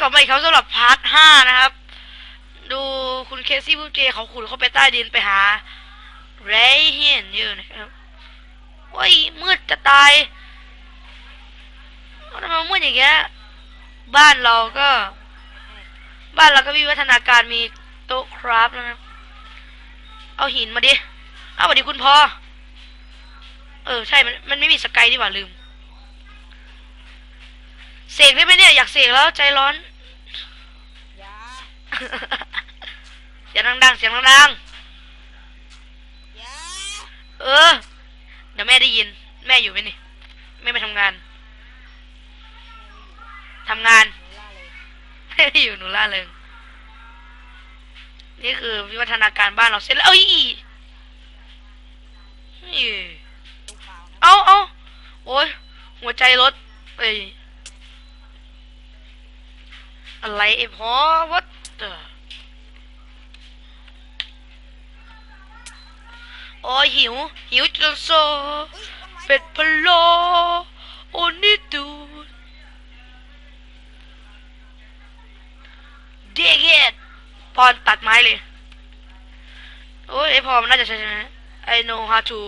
กลับมาอีกครับสำหรับพาร์ทห้านะครับ ดูคุณเคซี่บูเจเขาขุดเข้าไปใต้ดินไปหาเรเฮียนอยู่นะครับโอ้ยมืดจะตายทำไมมืดอย่างเงี้ยบ้านเราก็ บ้านเราก็มีวัฒนาการมีโต๊ะคราฟแล้วนะเอาหินมาดิ เอาสวัสดีคุณพ่อ เออ ใช่ มันมันไม่มีสกายดีกว่าลืม เสกได้ไหมเนี่ย อยากเสกแล้วใจร้อนยาเสียงดังๆเสียงดังยาๆเออ เดี๋ยวแม่ได้ยิน แม่อยู่ไหมนี่ แม่ไปทำงานทำงานหนูล่าเลยไม่ได้อยู่หนูล่าเริงนี่คือวิวัฒนาการบ้านเราเสร็จแล้วเอ้ยนี่ลูกเปล่าครับเอาเอาโอ้ยหัวใจรถเอ้ย อะไรไอ้พอวัดโอ้ยหิว หิวจนโซ เป็ดพะโลโอนี่ดูเด็กเอ็ดพรตัดไม้เลย โอ้ยไอพอมันน่าจะใช่ใช่ไหมไอโนฮาทู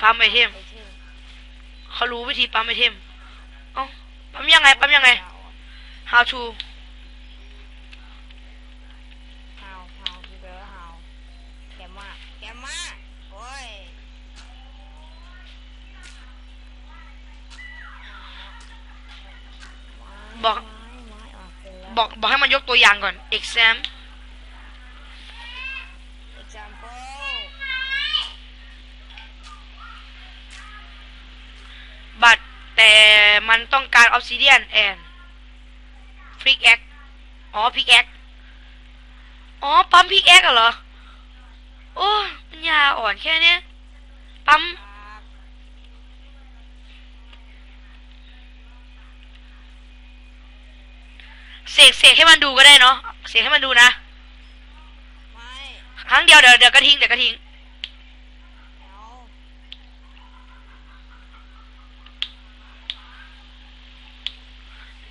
ปั๊มไอเทมเช่นเขารู้วิธีปั๊มไอเทมเอ้าปั๊มยังไงปั๊มยังไง how to ฮาวฮาวคือแปลว่าฮาวแกมมาแกมมาโอ้ยบอกไม้ไม้ออกเป็นแล้วบอก บอกให้มันยกตัวอย่างก่อน exam example บัตรแต่มันต้องการ obsidian and pick a x อ๋ อ pick a x อ๋อปั๊ม pick a x เหรอ โอ้ปัญญาอ่อนแค่เนี้ยปั๊มครับเสกเสกให้มันดูก็ได้เนาะเสกให้มันดูนะไม่ครั้งเดียวเดี๋ยวเดี๋ยวก็ทิ้งเดี๋ยวก็ทิ้ง เอา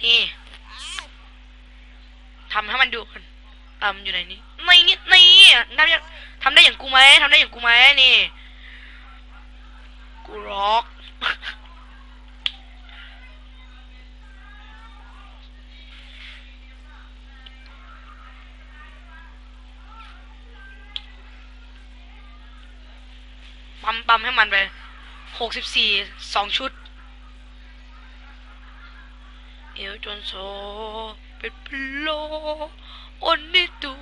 นี่ อะ ทำให้ มันดูก่อนอ่ามอยู่ไหนนี่ในนี่นี่ทำอย่างทำได้อย่างกูไหมทำได้อย่างกูไหมนี่ กูร็อกปั๊มปั๊มให้มันไปหกสิบสี่สองชุด เอวจนโซ เป็นพโลอนนี่ตู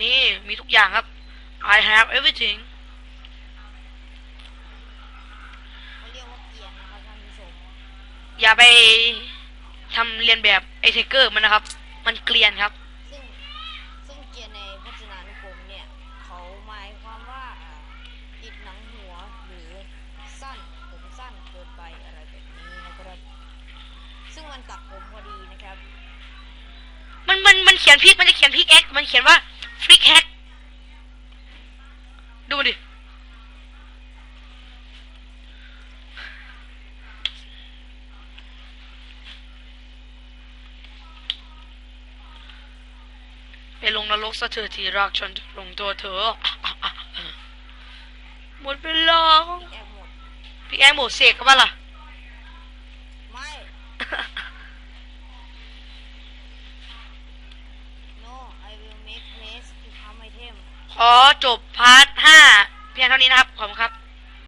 นี่มีทุกอย่างครับ I have everything อย่าไปทำเรียนแบบไอเทเกอร์มันนะครับ มันเกลียนครับ ซึ่งซึ่งเกียร์ในพจนานุกรมเนี่ย เขาหมายความว่าอ่าติดหนังหัวหรือสั้นผมสั้นเกินไปอะไรแบบนี้นะครับ ซึ่งมันตัดผมพอดีนะครับ มันมันมันเขียนพิกมันจะเขียนพิกเอ็กมันเขียนว่าฟริกแฮกดูดิไปลงนรกซะเธอที่รักฉันจะลงตัวเธอ หมดเวลาแอบหมดพี่แองหมดเสกกันปะล่ะ ไม่ no I will make haste to come item ขอจบพาร์ทห้าเพียงเท่านี้นะครับ ขอบคุณครับ